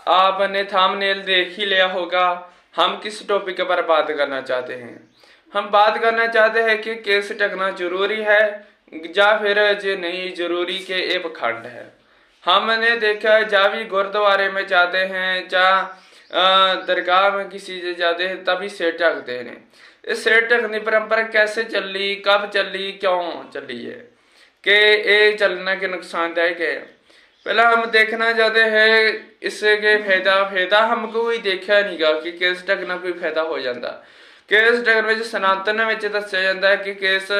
आपने थंबनेल देख ही लिया होगा हम किस टॉपिक पर बात करना चाहते हैं हम बात करना चाहते हैं कि केस टकना जरूरी है या फिर जे नहीं जरूरी के ये पखंड है हमने देखा है जब भी गुरुद्वारे में जाते हैं या अ, दरगाह में किसी से जाते हैं तभी सिर ढकते हैं ये सिर ढकने परंपरा कैसे चली कब चली क्यों चली है कि ये चलना के नुकसानदायक है ਪਹਿਲਾਂ ਹਮ ਦੇਖਣਾ चाहते हैं इससे के फायदा फायदा हमको कोई देखਿਆ ਨਹੀਂਗਾ ਕਿ ਕੇਸ ਟੈਕ ਨਾਲ ਕੋਈ ਫਾਇਦਾ ਹੋ ਜਾਂਦਾ। ਕੇਸ ਟੈਕ ਵਿੱਚ ਸਨਾਤਨ ਵਿੱਚ ਦੱਸਿਆ ਜਾਂਦਾ ਹੈ ਕਿ ਕੇਸ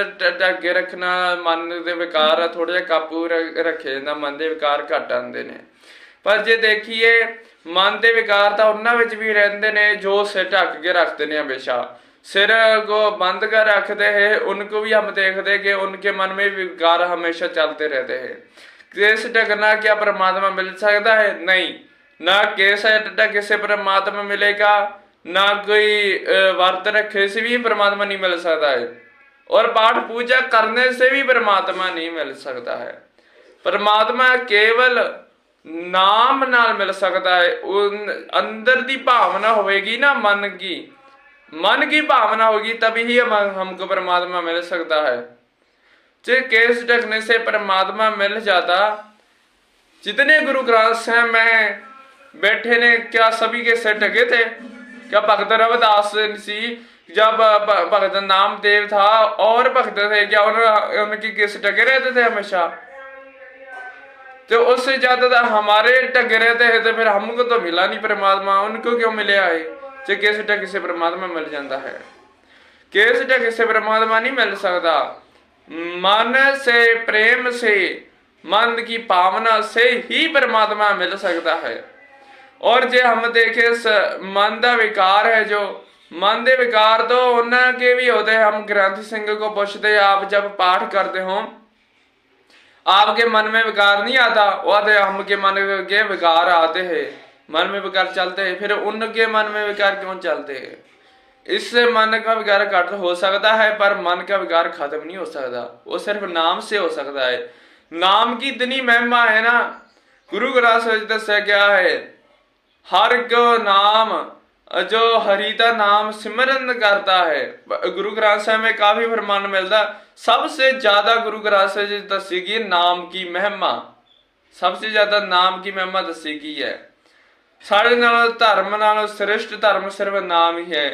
ਅੱਗੇ ਰੱਖਣਾ ਮਨ ਦੇ ਵਿਕਾਰ ਆ ਜਿਹਾ ਕਾਬੂ ਰੱਖਿਆ ਜਾਂਦਾ, ਮਨ ਦੇ ਵਿਕਾਰ ਘਟ ਆਉਂਦੇ ਨੇ। ਪਰ ਜੇ ਦੇਖੀਏ, ਮਨ ਦੇ ਵਿਕਾਰ ਤਾਂ ਉਹਨਾਂ ਵਿੱਚ ਵੀ ਰਹਿੰਦੇ ਨੇ ਜੋ ਸਿਰ ਢੱਕ ਕੇ ਰੱਖਦੇ ਨੇ ਹਮੇਸ਼ਾ। सिर को ਰੱਖਦੇ ਹੈ रखते हैं उनको भी हम देखते कि उनके मन में विकार हमेशा चलते रहते हैं केस ढकना क्या परमात्मा मिल सकता है नहीं ना केस ढक से परमात्मा मिलेगा ना कोई अ, व्रत रखे से भी परमात्मा नहीं मिल सकता है और पाठ पूजा करने से भी परमात्मा नहीं मिल सकता है परमात्मा केवल ਨਾਮ ਨਾਲ ਮਿਲ ਸਕਦਾ ਹੈ ਉਹ ਅੰਦਰ ਦੀ ਭਾਵਨਾ ਹੋਵੇਗੀ ਨਾ ਮਨ ਕੀ मन की भावना होगी तभी ही हम हमको परमात्मा मिल सकता है जे केस ढकने से परमात्मा मिल जाता जितने गुरु ग्रंथ साहब में बैठे ने क्या सभी के सिर ढके थे क्या भगत रविदास सी जब भ- भगत नामदेव था और भगत थे क्या उन, उनकी किस ढके रहते थे हमेशा तो उससे ज्यादा तो हमारे ढके रहते हैं तो फिर हमको तो मिला नहीं परमात्मा उनको क्यों मिले आए जे किस ढके से परमात्मा मिल जाता है किस ढके से परमात्मा नहीं मिल सकता मन से प्रेम से मन की भावना से ही परमात्मा मिल सकता है और जे हम देखे स- मन का विकार है जो मन ਦੇ ਵਿਕਾਰ तो ਉਹਨਾਂ के भी होते हैं हम ग्रंथ सिंह को पूछते आप जब पाठ करते हो आपके मन में विकार नहीं आता वो आते हमके मन के विकार आते हैं मन में विकार चलते हैं फिर उनके मन में विकार क्यों चलते हैं इससे मन का विकार घट हो सकता है पर मन का विकार खत्म नहीं हो सकता वो सिर्फ नाम से हो सकता है नाम की इतनी महिमा है ना गुरु ग्रंथ ਸਾਹਿਬ ਵਿੱਚ ਦੱਸਿਆ ਗਿਆ ਹੈ ਹਰ ਕੋ ਨਾਮ ਜੋ ਹਰੀ ਦਾ ਨਾਮ ਸਿਮਰਨ ਕਰਤਾ ਹੈ ਬ- ਗੁਰੂ ਗ੍ਰੰਥ ਸਾਹਿਬ में काफी फरमान मिलता सबसे ज्यादा गुरु ग्रंथ ਸਾਹਿਬ ਵਿੱਚ ਦੱਸੀ ਗਈ ਨਾਮ ਕੀ ਮਹਿਮਾ सबसे ज्यादा ਨਾਮ ਕੀ ਮਹਿਮਾ ਦੱਸੀ ਗਈ ਹੈ ਸਾਡੇ ਨਾਲ ਧਰਮ ਨਾਲੋਂ ਸ੍ਰਿਸ਼ਟ ਧਰਮ ਸਿਰਫ ਨਾਮ ਹੀ ਹੈ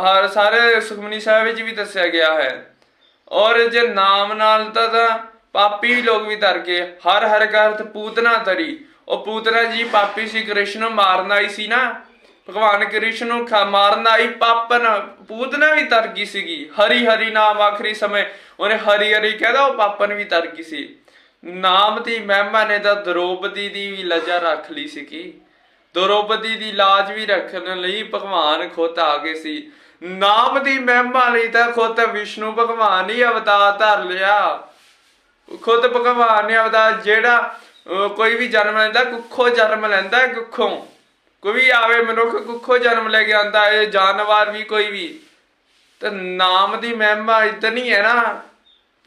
ਹਰ ਸਾਰੇ ਸੁਖਮਨੀ ਸਾਹਿਬ ਵਿੱਚ ਵੀ ਦੱਸਿਆ ਗਿਆ ਹੈ। ਔਰ ਜੇ ਨਾਮ ਨਾਲ ਤਾਂ ਪਾਪੀ ਲੋਕ ਵੀ ਤਰ ਗਏ ਹਰ ਹਰ ਦਾ ਪੂਤਨਾ ਤਰੀ ਉਹ ਪੂਤਨਾ ਜੀ ਪਾਪੀ ਸੀ, ਕ੍ਰਿਸ਼ਨ ਨੂੰ ਮਾਰਨ ਆਈ ਸੀ ਨਾ। ਭਗਵਾਨ ਕ੍ਰਿਸ਼ਨ ਨੂੰ ਖਾ- ਮਾਰਨ ਆਈ ਪਾਪਨ ਪੂਤਨਾ ਵੀ ਤਰ ਗਈ ਸੀਗੀ। ਹਰੀ ਹਰੀ ਨਾਮ ਆਖਰੀ ਸਮੇਂ ਉਹਨੇ ਹਰੀ ਹਰੀ ਕਹਿੰਦਾ ਉਹ ਪਾਪਨ ਵੀ ਤਰ ਗਈ ਸੀ। ਨਾਮ ਦੀ ਮਹਿਮਾ ਨੇ ਤਾਂ ਦਰੋਪਦੀ ਦੀ ਵੀ ਲਜਾ ਰੱਖ ਲਈ ਸੀਗੀ। ਦਰੋਪਦੀ ਦੀ ਲਾਜ ਵੀ ਰੱਖਣ ਲਈ ਭਗਵਾਨ ਖੁਦ ਆ ਗਏ ਸੀ। ਨਾਮ ਦੀ ਮਹਿਮਾ ਲਈ ਤਾਂ ਖੁਦ ਵਿਸ਼ਨੂੰ ਭਗਵਾਨ ਹੀ ਅਵਤਾਰ ਧਰ ਲਿਆ। ਖੁਦ ਭਗਵਾਨ ਨੇ ਅਵਤਾਰ ਜਿਹੜਾ ਕੋਈ ਵੀ ਜਨਮ ਲੈਂਦਾ ਕੁੱਖੋਂ ਜਨਮ ਲੈਂਦਾ ਹੈ, ਕੁੱਖੋਂ। ਕੋਈ ਵੀ ਆਵੇ ਮਨੁੱਖ ਕੁੱਖੋਂ ਜਨਮ ਲੈ ਕੇ ਆਂਦਾ ਹੈ ਜਾਨਵਰ ਵੀ ਕੋਈ ਵੀ। ਤੇ ਨਾਮ ਦੀ ਮਹਿਮਾ ਇਤਨੀ ਹੈ ਨਾ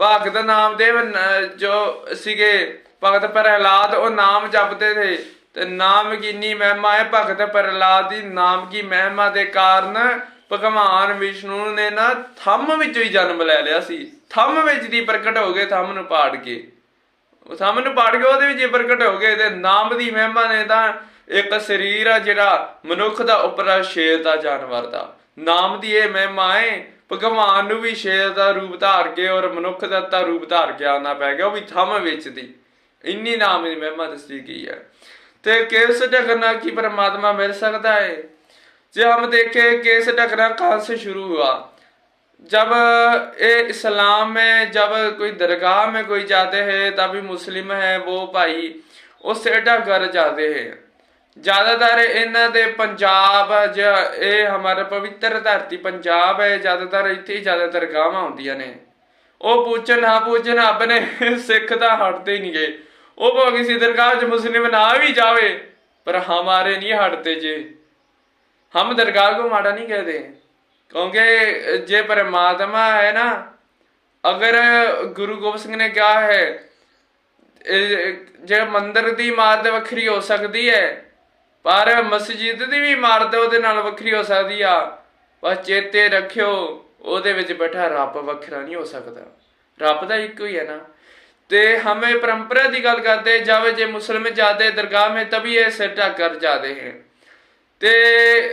ਭਗਤ ਨਾਮਦੇਵ ਨ- ਜੋ ਸੀਗੇ ਭਗਤ ਪ੍ਰਹਿਲਾਦ ਉਹ ਨਾਮ ਜਪਦੇ ਥੇ ਤੇ ਨਾਮ ਕੀ ਇੰਨੀ ਮਹਿਮਾ ਹੈ ਭਗਤ ਪ੍ਰਹਿਲਾਦ ਦੀ ਨਾਮ ਕੀ ਮਹਿਮਾ ਦੇ ਕਾਰਨ ਭਗਵਾਨ ਵਿਸ਼ਨੂੰ ਨੇ ਨਾ ਥੰਮ ਵਿੱਚੋਂ ਹੀ ਜਨਮ ਲੈ ਲਿਆ ਸੀ। ਥੰਮ ਵਿੱਚ ਦੀ ਪ੍ਰਗਟ ਹੋ ਗਏ ਥੰਮ ਨੂੰ ਪਾੜ ਕੇ। ਉਹ ਥੰਮ ਨੂੰ ਪਾੜ ਕੇ ਉਹਦੇ ਵਿੱਚ ਹੀ ਪ੍ਰਗਟ ਹੋ ਗਏ ਤੇ ਨਾਮ ਦੀ ਮਹਿਮਾ ਨੇ ਤਾਂ ਇੱਕ ਸਰੀਰ ਆ ਜਿਹੜਾ ਮਨੁੱਖ ਦਾ ਉਪਰਾ ਸ਼ੇਰ ਦਾ ਜਾਨਵਰ ਦਾ। ਨਾਮ ਦੀ ਇਹ ਮਹਿਮਾ ਹੈ ਭਗਵਾਨ ਨੂੰ ਵੀ ਸ਼ੇਰ ਦਾ ਰੂਪ ਧਾਰ ਕੇ ਔਰ ਮਨੁੱਖ ਦਾ ਤਾਂ ਰੂਪ ਧਾਰ ਕੇ ਆਉਣਾ ਪੈ ਗਿਆ, ਉਹ ਵੀ ਥੰਮ ਵਿੱਚ ਦੀ। ਇੰਨੀ ਨਾਮ ਦੀ ਮਹਿਮਾ ਦੱਸੀ ਗਈ ਹੈ। ਤੇ ਕਿਸ ਜਗਨਾ ਕੀ ਪਰਮਾਤਮਾ ਮਿਲ ਸਕਦਾ ਹੈ जे हम देखें केस ढकना कहाँ से शुरू हुआ जब ये इस्लाम में जब कोई दरगाह में कोई जाते हैं तभी मुस्लिम है वो भाई उससे ढक कर जाते हैं ਜ਼ਿਆਦਾਤਰ ਇਹਨਾਂ ਦੇ ਪੰਜਾਬ ਜ ਇਹ ਹਮਾਰਾ ਪਵਿੱਤਰ ਧਰਤੀ ਪੰਜਾਬ ਹੈ ਜ਼ਿਆਦਾਤਰ ਇੱਥੇ ਹੀ ਜ਼ਿਆਦਾਤਰ ਗਾਵਾਂ ਹੁੰਦੀਆਂ ਨੇ ਉਹ ਪੁੱਛਣ ਨਾ ਪੁੱਛਣ ਆਪਣੇ ਸਿੱਖ ਤਾਂ ਹਟਦੇ ਹੀ ਨਹੀਂ ਗਏ ਉਹ ਭਾਵੇਂ ਕਿਸੇ ਦਰਗਾਹ 'ਚ ਮੁਸਲਿਮ ਨਾ ਵੀ ਜਾਵੇ ਪਰ ਹਮਾਰੇ ਨਹੀਂ ਹਟਦੇ ਜੇ ਹਮ ਦਰਗਾਹ ਕੋ ਮਾੜਾ ਨਹੀਂ ਕਹਦੇ ਕਿਉਂਕਿ ਜੇ ਪਰਮਾਤਮਾ ਹੈ ਨਾ ਅਗਰ ਗੁਰੂ ਗੋਬਿੰਦ ਸਿੰਘ ਨੇ ਕਿਹਾ ਹੈ ਇਹ ਜਿਹੜਾ ਮੰਦਿਰ ਦੀ ਇਮਾਰਤ ਵੱਖਰੀ ਹੋ ਸਕਦੀ ਹੈ ਪਰ ਮਸਜਿਦ ਦੀ ਵੀ ਇਮਾਰਤ ਉਹਦੇ ਨਾਲ ਵੱਖਰੀ ਹੋ ਸਕਦੀ ਆ ਪਰ ਚੇਤੇ ਰੱਖਿਓ ਉਹਦੇ ਵਿੱਚ ਬੈਠਾ ਰੱਬ ਵੱਖਰਾ ਨਹੀਂ ਹੋ ਸਕਦਾ ਰੱਬ ਤਾਂ ਇੱਕੋ ਹੀ ਹੈ ਨਾ ਤੇ हमें परंपरा ਦੀ ਗੱਲ ਕਰਦੇ ਜਾਵੇ ਜੇ ਮੁਸਲਮ ਜਾਦੇ दरगाह में तभी ये सिर ढक कर जाते हैं ते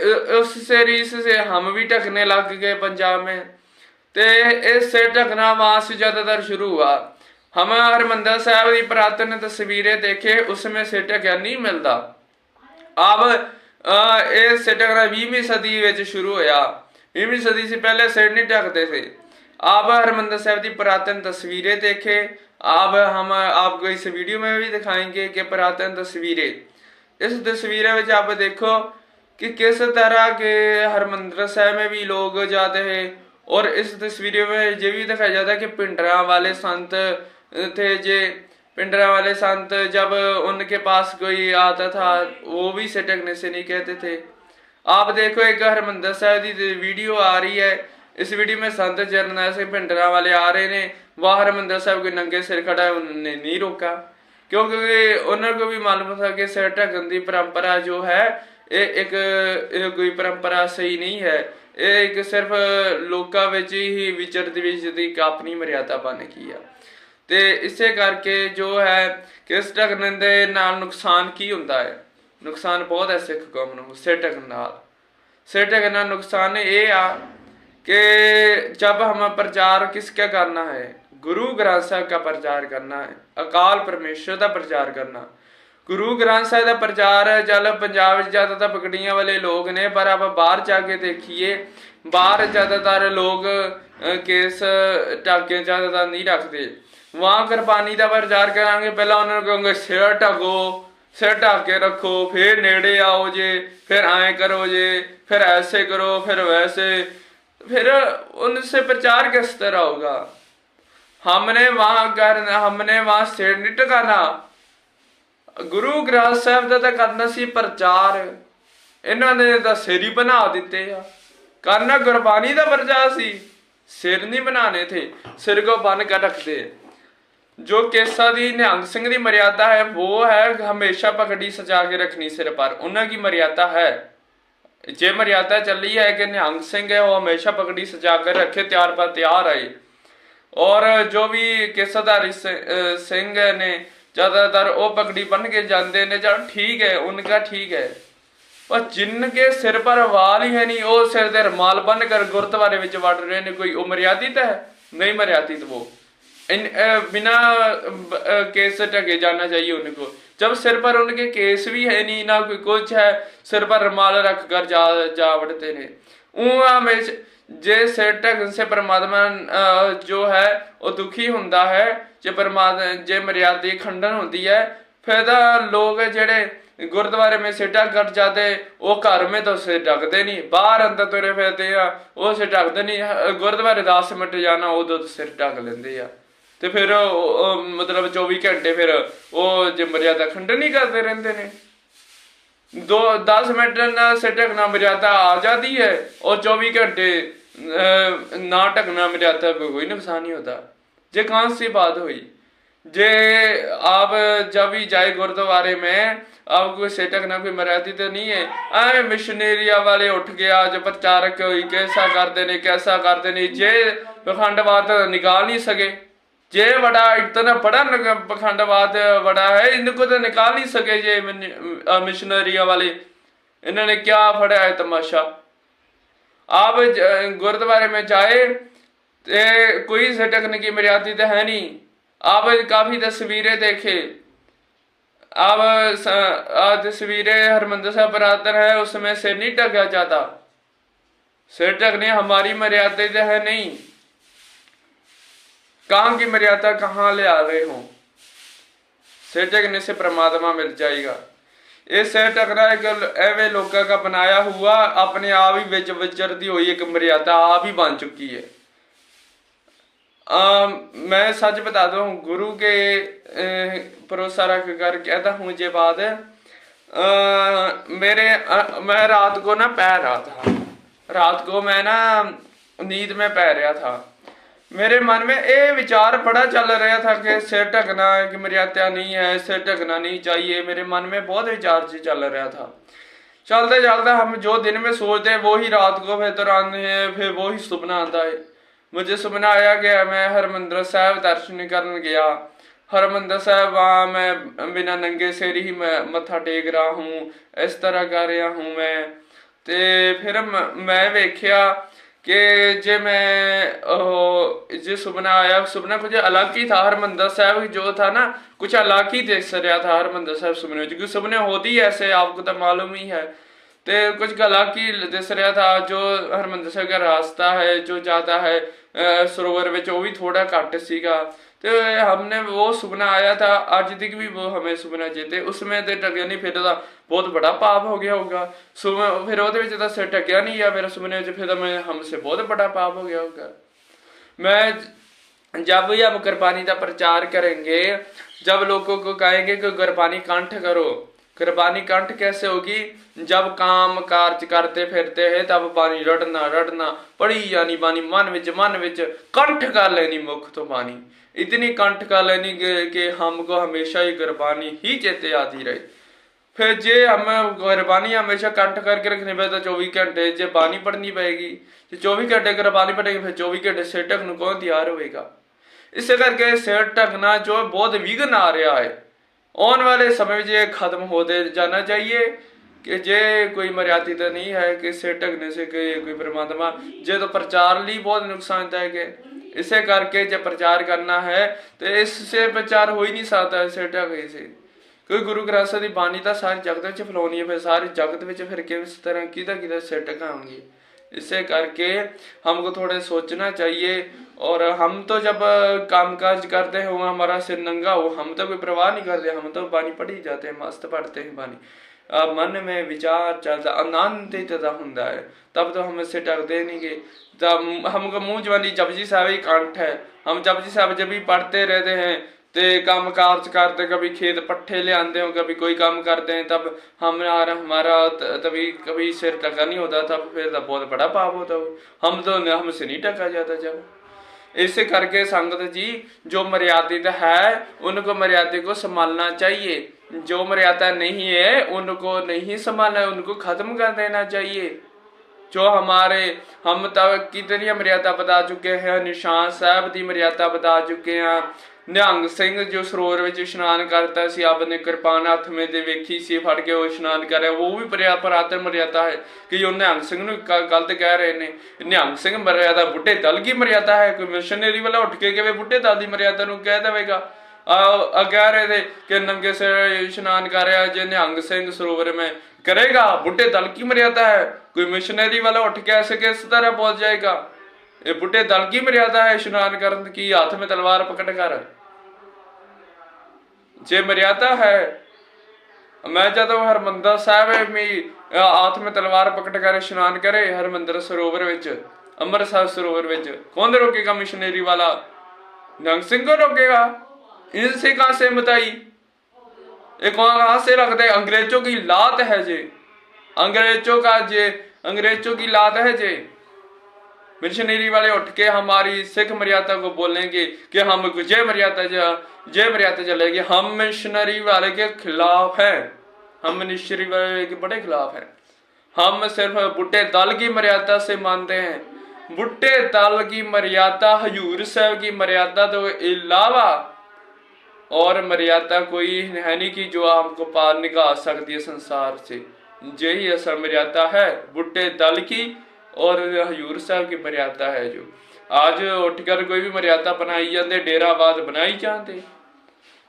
उ- उससे रीस से हम भी ढकने लग गए पंजाब में ਤੇ ਇਹ ਸਿਰ ਢਕਣਾ वहां से ज्यादातर शुरू हुआ हम हरमंदिर साहब ਦੀ ਪੁਰਾਤਨ ਤਸਵੀਰੇ ਦੇਖੇ उसमें ਸਿਰ ਢਕਿਆ ਨਹੀਂ ਮਿਲਦਾ ਅਬ ਅ, ਇਹ ਸਿਰ ਢਕਣਾ 20ਵੀਂ ਸਦੀ ਵਿੱਚ ਸ਼ੁਰੂ ਹੋਇਆ 20ਵੀਂ ਸਦੀ से पहले सिर नहीं ढकते थे आप हरमंदिर साहब की पुरातन तस्वीरें देखे अब हम आपको इस वीडियो में भी दिखाएंगे कि पुरातन तस्वीरें इस तस्वीरें में आप देखो कि किस तरह के हरमंदिर साहब में भी लोग जाते हैं और इस तस्वीरों में ये भी दिखाया जाता है कि पिंडरा वाले संत थे जे पिंडरा वाले संत जब उनके पास कोई आता था वो भी सिटकने से नहीं कहते थे आप देखो एक हरमंदर साहब की वीडियो आ रही है इस वीडियो में संत जरनैल सिंह भिंडरा वाले आ रहे ने वह हरमंदर साहब के नंगे सिर खड़ा है उन्होंने नहीं रोका क्योंकि उन्होंने को भी मालूम था कि सिर ढकन की परंपरा जो है ये एक ਇਹ ਕੋਈ ਪਰੰਪਰਾ ਸਹੀ ਨਹੀਂ ਹੈ ਇਹ ਇੱਕ ਸਿਰਫ ਲੋਕਾਂ ਵਿੱਚ ਹੀ ਵਿਚਰਦੀ ਵਿਚਰਦੀ ਇੱਕ ਆਪਣੀ ਮਰਿਆਦਾ ਬਣ ਗਈ ਆ ਤੇ ਇਸੇ ਕਰਕੇ ਜੋ ਹੈ ਕਿ ਇਸ ਢਕਣ ਦੇ ਨਾਲ ਨੁਕਸਾਨ ਕੀ ਹੁੰਦਾ ਹੈ ਨੁਕਸਾਨ ਬਹੁਤ ਹੈ ਸਿੱਖ ਕੌਮ ਨੂੰ ਸਿਰ ਢਕਣ ਨਾਲ सिर ढकना नुकसान ये आ कि जब हम प्रचार किसका करना है गुरु ग्रंथ साहब का प्रचार करना है अकाल परमेश्वर का प्रचार करना ਗੁਰੂ ਗ੍ਰੰਥ ਸਾਹਿਬ ਦਾ ਪ੍ਰਚਾਰ ਚੱਲ ਪੰਜਾਬ ਵਿੱਚ ਜ਼ਿਆਦਾਤਰ ਪਗੜੀਆਂ ਵਾਲੇ ਲੋਕ ਨੇ ਪਰ ਆਪਾਂ ਬਾਹਰ ਜਾ ਕੇ ਦੇਖੀਏ ਬਾਹਰ ਜ਼ਿਆਦਾਤਰ ਲੋਕ ਅਹ, ਕੇਸ ਟਾਕੇ ਜ਼ਿਆਦਾਤਰ ਨਹੀਂ ਰੱਖਦੇ ਵਾਂ ਕੁਰਬਾਨੀ ਦਾ ਪ੍ਰਚਾਰ ਕਰਾਂਗੇ ਪਹਿਲਾਂ ਉਹਨਾਂ ਨੂੰ ਕਹਾਂਗੇ ਸਿਰ ਢਕੋ ਸਿਰ ਢੱਕ ਕੇ ਰੱਖੋ ਫਿਰ ਨੇੜੇ ਆਓ ਜੇ ਫਿਰ ਐਂ ਕਰੋ ਜੇ ਫਿਰ ਐਸੇ ਕਰੋ ਫਿਰ ਵੈਸੇ फिर उनसे प्रचार किस तरह होगा हमने वहां करना हमने वहां सिर नहीं टकाना ਗੁਰੂ ਗ੍ਰੰਥ ਸਾਹਿਬ ਦਾ ਤਾਂ ਕਰਨਾ ਸੀ ਪ੍ਰਚਾਰ। ਇਹਨਾਂ ਨੇ ਤਾਂ ਸਿਰ ਬਣਾ ਦਿੱਤੇ ਆ। ਕਰਨਾ ਗੁਰਬਾਣੀ ਦਾ ਪ੍ਰਚਾਰ ਸੀ। ਸਿਰ ਨਹੀਂ ਬਣਾਣੇ ਥੇ। ਸਿਰ ਕੋ ਬਨ ਕੇ ਰੱਖਦੇ ਜੋ ਕੇਸਾ ਦੀ ਨਿਹੰਗ ਸਿੰਘ ਦੀ ਮਰਿਆਦਾ ਹੈ, ਉਹ ਹੈ ਹਮੇਸ਼ਾ ਪਗੜੀ ਸਜਾ ਕੇ ਰੱਖਣੀ ਸਿਰ ਪਰ। ਉਹਨਾਂ ਦੀ ਮਰਿਆਦਾ ਹੈ? ਜੇ ਮਰਿਆਦਾ ਚੱਲੀ ਹੈ ਕਿ ਨਿਹੰਗ ਸਿੰਘ ਹੈ, ਉਹ ਹਮੇਸ਼ਾ ਪਗੜੀ ਸਜਾ ਕੇ ਰੱਖੇ, ਤਿਆਰ ਪਰ ਤਿਆਰ ਆਏ। ਔਰ ਜੋ ਵੀ ਕੇਸਾ ਦਾ ਸਿੰਘ ਨੇ ज्यादातर वो पगड़ी बन के जाते ने चलो ठीक है उनका ठीक है पर जिनके सिर पर वाल ही है नहीं वो सिर दे रुमाल बन कर गुरुद्वारे में वड़ रहे ने कोई मर्यादित है नहीं मर्यादित वो इन बिना केस से ढके जाना चाहिए उनको जब सिर पर उनके केस भी है नहीं ना कोई कुछ है सिर पर रुमाल रख कर जा जा वड़ते ने ਉਹਨਾਂ ਵਿੱਚ ਜੇ ਸਿਰ ਢਕਣ ਸੇ ਪਰਮਾਤਮਾ ਜੋ ਹੈ, ਉਹ ਦੁਖੀ ਹੁੰਦਾ ਹੈ, ਜੇ ਪਰਮਾਤਮਾ ਜੇ ਮਰਿਆਦਾ ਖੰਡਨ ਹੁੰਦੀ ਹੈ, ਫਿਰ ਤਾਂ ਲੋਕ ਜਿਹੜੇ ਗੁਰਦੁਆਰੇ ਮੇ ਸਿਰ ਢੱਕ ਕਰ ਜਾਦੇ, ਉਹ ਘਰ ਮੇ ਤਾਂ ਸਿਰ ਢੱਕਦੇ ਨਹੀਂ, ਬਾਹਰ ਅੰਦਰ ਤੁਰੇ ਫਿਰਦੇ ਆ, ਉਹ ਸਿਰ ਢੱਕਦੇ ਨਹੀਂ ਗੁਰਦੁਆਰੇ 10 ਮਿੰਟ ਜਾਣਾ ਉਹ ਦੁੱਧ ਸਿਰ ਢੱਕ ਲੈਂਦੇ ਆ। ਤੇ ਫਿਰ ਮਤਲਬ 24 ਘੰਟੇ ਫਿਰ ਉਹ ਜੇ ਮਰਿਆਦਾ ਖੰਡਨ ਨਹੀਂ ਕਰਦੇ ਰਹਿੰਦੇ ਨੇ। दो दस मिनट से ढकना मर्यादा आ जाती है और चौबीस घंटे ना ढकना मर्यादा पर कोई नुकसान नहीं होता ये कहाँ सी बात हुई जे आप जब भी जाए गुरुद्वारे में आपको से ढकना कोई मर्यादा तो नहीं है ऐ मिशनरिया वाले उठ गया जो प्रचारक कैसा करते ने कैसा करते ने जे पखंडवाद निकाल नहीं सके जे बड़ा इतना बड़ा नग- पखंडवाद बड़ा है इनको तो निकाल नहीं सके ये मिशनरिया वाले इन्होंने क्या फड़ा है तमाशा आप ज- गुरुद्वारे में जाए ते कोई सटकने की मर्यादा तो है नहीं आप काफी तस्वीरें देखे अब स- आ तस्वीरें हरमंदिर साहब पुरातन है उसमें सिर नहीं ढका जाता सिर ढकने हमारी मर्यादा तो है नहीं कहाँ की मर्यादा कहाँ ले आ रहे हो सिर ढकने से परमात्मा मिल जाएगा ਇਹ ਸਿਰ ਢਕਣਾ ਇੱਕ ਐਵੇਂ ਲੋਕਾਂ ਦਾ ਬਣਾਇਆ ਹੁਆ ਆਪਣੇ ਆਪ ਹੀ ਵਿੱਚ ਵਿਚਰਦੀ ਹੋਈ ਇੱਕ ਮਰਿਆਦਾ ਆਪ ਹੀ ਬਣ ਚੁੱਕੀ ਹੈ आ, मैं सच बता दूं गुरु के अ, भरोसा रख कर कहता हूँ ये बात अ, मेरे अ, मैं रात को ना पै रहा था रात को मैं ना नींद में पै रहा था मेरे मन में ये विचार बड़ा चल रहा था कि सिर ढकना है कि मर्यादा नहीं है सिर ढकना नहीं चाहिए मेरे मन में बहुत विचार से चल रहा था चलते चलते हम जो दिन में सोचते हैं वो ही रात को फिर आते हैं फिर वो ही सुपना आता है मुझे सुपना आया कि मैं हरमंदर साहब दर्शन करने गया हरमंदर साहब वहाँ मैं बिना नंगे सिर ही मैं मत्था टेक रहा हूँ इस तरह कर रहा हूँ मैं ਤੇ ਫਿਰ ਮ- ਮੈਂ ਵੇਖਿਆ कि जे मैं जे सुबना आया सुबना कुछ अलग ही था हरमंदर साहब जो था ना कुछ अलग ही देख रहा था हरमंदर साहब सुबने क्योंकि सुबने होती ही ऐसे आपको तो मालूम ही है तो कुछ अलग ही दिस रहा था जो हरमंदर साहब का रास्ता है जो जाता है सरोवर में वो भी थोड़ा घट सीगा तो हमने वो सपना आया था आज तक भी वो हमें सपना चेते उसमें तो टकिया नहीं फिर तो बहुत बड़ा पाप हो गया होगा सुबह फिर वो टकिया नहीं गया मेरे सपने फिर मैं हमसे बहुत बड़ा पाप हो गया होगा मैं जब ही हम कुर्बानी का प्रचार करेंगे जब लोगों को कहेंगे कि कुर्बानी कंठ करो कुर्बानी कंठ कैसे होगी जब काम कार्य करते फिरते है तब बानी रटना रटना पढ़ी जानी बानी मन विच मन विच कंठ कर लेनी मुख तो बानी इतनी कंठ कर लेनी कि हमको हमेशा ही कुर्बानी ही चेते आती रहे फिर जे हमें कुर्बानी हमेशा कंठ करके रखने पे तो चौबीस घंटे जे बानी पढ़नी पड़ेगी जो चौबीस घंटे कुर्बानी पड़ेगी फिर चौबीस घंटे सेटक कौन तैयार होएगा इसे करके सेटक ना जो बहुत विघ्न आ रहा है ਆਉਣ ਵਾਲੇ ਸਮੇਂ ਵਿੱਚ ਇਹ ਖਤਮ ਹੋਤੇ ਜਾਣਾ ਚਾਹੀਏ ਕਿ ਜੇ ਕੋਈ ਮਰਿਆਦੀ ਤਾਂ ਨਹੀਂ ਹੈ ਕਿ ਸੇ ਢਗਨੇ ਸੇ ਕਿ ਕੋਈ ਪਰਮਾਤਮਾ, ਜੇ ਤਾਂ ਪ੍ਰਚਾਰ ਲਈ ਬਹੁਤ ਨੁਕਸਾਨਦਾਇਕ ਹੈ। ਇਸੇ ਕਰਕੇ ਜੇ ਪ੍ਰਚਾਰ ਕਰਨਾ ਹੈ, ਤੇ ਇਸ ਸੇ ਪ੍ਰਚਾਰ ਹੋਈ ਨਹੀਂ ਸਕਦਾ, ਇਸੇ ਢਗੇ ਸੇ। ਕੋਈ ਗੁਰੂ ਗ੍ਰੰਥ ਸਾਹਿਬ ਦੀ ਬਾਣੀ ਤਾਂ ਸਾਰੇ ਜਗਤ ਵਿੱਚ ਫਲਾਉਣੀ ਹੈ, ਫਿਰ ਸਾਰੇ ਜਗਤ ਵਿੱਚ ਫਿਰ ਕੇ ਇਸ ਤਰ੍ਹਾਂ ਕਿਹਦਾ ਕਿਹਦਾ ਸੇ ਢਗਾਉਂਗੀ ਇਸੇ ਕਰਕੇ ਹਮਕੋ ਥੋੜੇ ਸੋਚਣਾ ਚਾਹੀਏ और हम तो जब काम काज करते हैं वहाँ हमारा सिर नंगा हो हम तो कोई परवाह नहीं करते हम तो बानी पढ़ ही जाते हैं मस्त पढ़ते हैं बानी अब मन में विचार चलता आनंदित दा ਹੁੰਦਾ है तब तो हम इससे डरते नहीं कि तब हमको मुंह जवानी जपजी साहब ही कंठ है हम जपजी साहब जब भी पढ़ते रहते हैं ते काम कार्य करते कभी खेत पट्टे ले आते हो कभी कोई काम करते हैं तब हमारा हमारा त- तभी कभी सिर टका नहीं होता तब फिर तो बहुत बड़ा पाप होता हो हम तो हमसे नहीं टका जाता जब इस करके संगत जी जो मर्यादित है उनको मर्यादा को संभालना चाहिए जो मर्यादा नहीं है उनको नहीं संभालना उनको खत्म कर देना चाहिए जो हमारे हम तब कितनी मर्यादा बता चुके हैं निशान साहब की मर्यादा बता चुके हैं ਨਿਹੰਗ ਸਿੰਘ ਜੋ ਸਰੋਵਰ ਵਿੱਚ ਇਸ਼ਨਾਨ ਕਰਦਾ ਸੀ ਆਪਨੇ ਕਿਰਪਾਨ ਹੱਥ ਮੇ ਦੇ ਵੇਖੀ ਸੀ ਫੜ ਕੇ ਉਹ ਇਸ਼ਨਾਨ ਕਰਿਆ ਉਹ ਵੀ ਪਰਿਆ ਪਰਾਤਨ ਮਰਿਆਦਾ ਹੈ ਕਿ ਜੋ ਨਿਹੰਗ ਸਿੰਘ ਨੂੰ ਗ- ਗਲਤ ਕਹਿ ਰਹੇ ਨੇ ਨਿਹੰਗ ਸਿੰਘ ਮਰਿਆਦਾ ਬੁੱਢੇ ਦਲ ਕੀ ਮਰਿਆਦਾ ਹੈ ਕੋਈ ਮਿਸ਼ਨਰੀ ਵਾਲਾ ਉੱਠ ਕੇ ਕਿਵੇਂ ਬੁੱਢੇ ਦਲ ਦੀ ਮਰਿਆਦਾ ਨੂੰ ਕਹਿ ਦੇਵੇਗਾ ਆ ਕਹਿ ਰਹੇ थे कि नंगे से स्नान कर रहा जे निहंग सिंह सरोवर में करेगा बुढ़े दल की मर्यादा है कोई मिशनरी वाला उठ के ऐसे किस तरह पहुंच जाएगा ये बुढ़े दल की मर्यादा है स्नान करने की हाथ में तलवार पकड़ कर जे मर्यादा है मैं ਜਦੋਂ ਹਰਮੰਦਰ ਸਾਹਿਬ ਮੇ ਹੱਥ में ਤਲਵਾਰ ਪਕੜ ਕਰ ਇਸ਼ਨਾਨ ਕਰੇ ਹਰਮੰਦਰ ਸਰੋਵਰ ਵਿੱਚ ਅੰਮ੍ਰਿਤਸਰ ਸਰੋਵਰ ਵਿੱਚ ਕੌਣ ਰੋਕੇਗਾ ਮਿਸ਼ਨਰੀ ਵਾਲਾ नंग सिंह को रोकेगा इनसे कहां से बताई एक कहां से लगता है अंग्रेजों की लात है जे अंग्रेजों का जे अंग्रेजों की लात है जे मिशनरी वाले उठ के हमारी सिख मर्यादा को बोलेंगे कि हम जय मर्यादा जय मर्यादा चलेगी। हम मिशनरी वाले के खिलाफ हैं। हम मिशनरी वाले के बड़े खिलाफ हैं। हम सिर्फ़ बुढ़े दल की मर्यादा से मानते हैं। बुढ़े दल की मर्यादा, हजूर साहब की मर्यादा तो अलावा और मर्यादा कोई है नहीं कि जो हमको पार निकाल सकती है संसार से। यही असल मर्यादा है। बुढ़े दल की और हजूर साहब की मर्यादा है जो आज उठकर कोई भी मर्यादा बनाई जाते डेराबाद बनाई जाते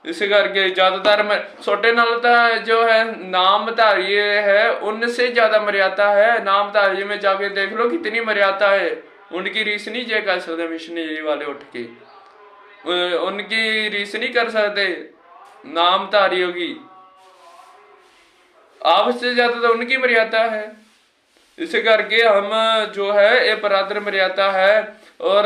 इस करके ज्यादातर में छोटे नाल ਤਾਂ जो है नामधारी है उनसे ज्यादा मर्यादा है नामधारी में जाके देख लो कितनी मर्यादा है उनकी रीस नहीं जय कर सकते मिशनरी वाले उठ के उ- उनकी रीस नहीं कर सकते नामधारियों की आपसे ज्यादा तो उनकी मर्यादा है ਇਸੇ ਕਰਕੇ ਹਮ ਜੋ ਹੈ, ਇਹ ਪਰਾਦਰ ਮਰਿਆਦਾ ਹੈ ਔਰ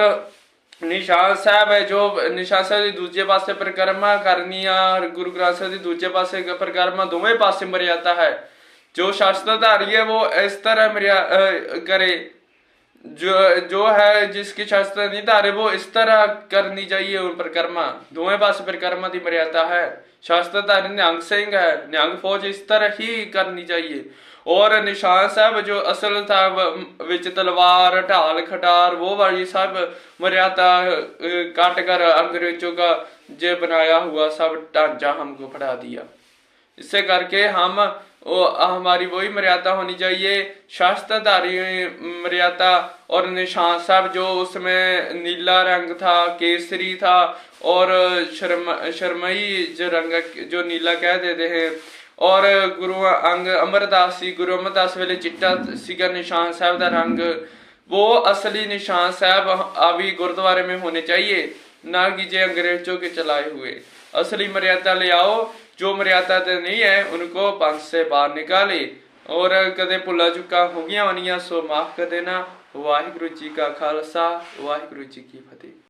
ਨਿਸ਼ਾਨ ਸਾਹਿਬ ਹੈ ਜੋ ਨਿਸ਼ਾਨ ਸਾਹਿਬ ਦੇ ਦੂਜੇ ਪਾਸੇ ਪ੍ਰਕਰਮਾ ਕਰਨੀ ਆ ਗੁਰੂ ਗ੍ਰੰਥ ਸਾਹਿਬ ਦੇ ਦੂਜੇ ਪਾਸੇ ਪ੍ਰਕਰਮਾ ਦੋਵੇਂ ਪਾਸੇ ਮਰਿਆਦਾ ਹੈ। ਜੋ ਸ਼ਾਸਤਰਧਾਰੀ ਹੈ, ਉਹ ਇਸ ਤਰ੍ਹਾਂ ਮਰਿਆ ਕਰੇ। जो जो है जिसकी शास्त्र नहीं धारे वो इस तरह करनी चाहिए उन परिक्रमा दोवें पास परिक्रमा की मर्यादा है शास्त्रधारी न्यांग सिंह है न्यांग फौज इस तरह ही करनी चाहिए और निशान साहब जो असल था व- विच तलवार ढाल खटार वो वाली सब मर्यादा अ, काट कर अंग्रेजों का जो बनाया हुआ सब ढांचा हमको पढ़ा दिया इससे करके हम वो हमारी वही मर्यादा होनी चाहिए शास्त्रधारी मर्यादा और निशान साहब जो उसमें नीला रंग था केसरी था और शर्म शर्मई जो रंग जो नीला कह देते हैं और गुरु अंग अमरदास जी गुरु अमरदास ਵੇਲੇ ਚਿੱਟਾ ਸੀਗਾ ਨਿਸ਼ਾਨ ਸਾਹਿਬ ਦਾ रंग वो असली निशान साहब अभी गुरुद्वारे में होने चाहिए ना कि जे अंग्रेजों के चलाए हुए असली मर्यादा ले आओ जो मर्यादा ਤੇ ਨਹੀਂ ਹੈ उनको पंथ से बाहर निकाले और ਕਦੇ ਭੁੱਲਾ ਚੁੱਕਾ ਹੋ ਗਈਆਂ ਹੋਣੀਆਂ ਸੋ ਮਾਫ ਕਰ ਦੇਣਾ ਵਾਹਿਗੁਰੂ ਜੀ ਕਾ ਖਾਲਸਾ ਵਾਹਿਗੁਰੂ ਜੀ ਕੀ ਫਤਿਹ